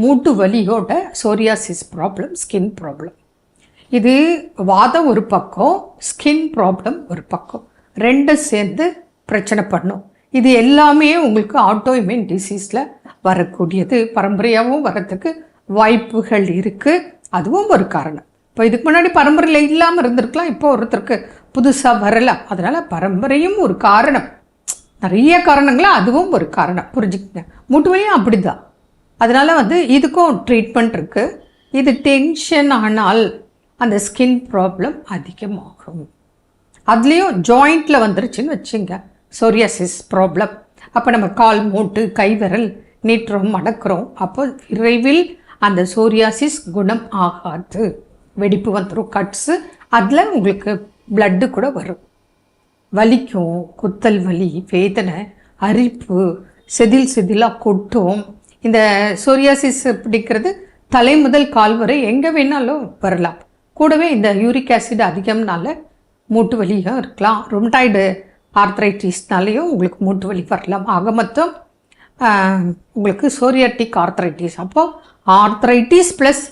மூட்டு வலியோட psoriasis problem skin problem இது வாதம் ஒரு பக்கம் ஸ்கின் ப்ராப்ளம் ஒரு பக்கம். ரெண்டும் சேர்ந்து பிரச்சனை பண்ணும். இது எல்லாமே உங்களுக்கு ஆட்டோ டிசீஸில் வரக்கூடியது. பரம்பரையாகவும் வரத்துக்கு வாய்ப்புகள் இருக்குது அதுவும் ஒரு காரணம். இப்போ இதுக்கு முன்னாடி பரம்பரையில் இல்லாமல் இருந்திருக்கலாம். இப்போ ஒருத்தருக்கு புதுசாக வரலாம் அதனால் பரம்பரையும் ஒரு காரணம். நிறைய காரணங்களா அதுவும் ஒரு காரணம். புரிஞ்சுக்கங்க. மூட்டு வலியும் அப்படி தான் அதனால் வந்து இதுக்கும் ட்ரீட்மெண்ட் இருக்குது இது டென்ஷன் ஆனால் அந்த ஸ்கின் ப்ராப்ளம் அதிகமாகும். அதுலேயும் ஜாயிண்டில் வந்துருச்சுன்னு வச்சுங்க. சோரியாசிஸ் ப்ராப்ளம் அப்போ நம்ம கால் மூட்டு கை விரல் நீட்டுறோம் மடக்கிறோம். அப்போ விரைவில் அந்த சோரியாசிஸ் குணம் ஆகாது. வெடிப்பு வந்துடும் கட்ஸு அதில் உங்களுக்கு பிளட்டு கூட வரும். வலிக்கும் குத்தல் வலி வேதனை அரிப்பு செதில் செதிலாக கொட்டும். இந்த சோரியாசிஸ் பிடிக்கிறது தலை முதல் கால் வரை எங்கே வேணாலும் வரலாம். கூடவே இந்த யூரிக் ஆசிட் அதிகம்னால மூட்டு வலியும் இருக்கலாம். ரொம்டாய்டு ஆர்த்ரைட்டிஸ்னாலேயும் உங்களுக்கு மூட்டு வலி வரலாம். ஆக மொத்தம் உங்களுக்கு சோரியாட்டிக் ஆர்த்ரைட்டிஸ் அப்போ ஆர்த்ரைட்டிஸ் ப்ளஸ்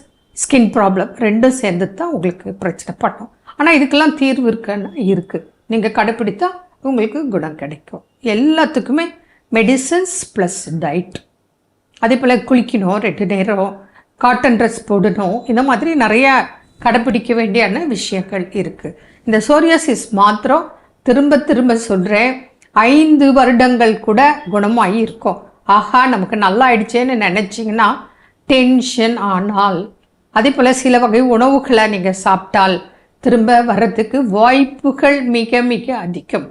ஸ்கின் ப்ராப்ளம் ரெண்டும் சேர்ந்து தான் உங்களுக்கு பிரச்சனை பண்ணும். ஆனால் இதுக்கெல்லாம் தீர்வு இருக்குன்னு இருக்குது நீங்கள் கடைப்பிடித்தா உங்களுக்கு குணம் கிடைக்கும். எல்லாத்துக்குமே மெடிசன்ஸ் ப்ளஸ் டயட் அதே போல் குளிக்கணும் ரெண்டு நேரம் காட்டன் ட்ரெஸ் போடணும். இந்த மாதிரி நிறையா கடைப்பிடிக்க வேண்டியான விஷயங்கள் இருக்குது இந்த சோரியாசிஸ் மாத்திரம் திரும்ப திரும்ப சொல்கிறேன் ஐந்து வருடங்கள் கூட குணமாகி இருக்கும் ஆஹா நமக்கு நல்லா ஆயிடுச்சேன்னு நினச்சிங்கன்னா டென்ஷன் ஆனால். அதே போல் சில வகை உணவுகளை நீங்கள் சாப்பிட்டால் திரும்ப வர்றதுக்கு வாய்ப்புகள் மிக மிக அதிகம்.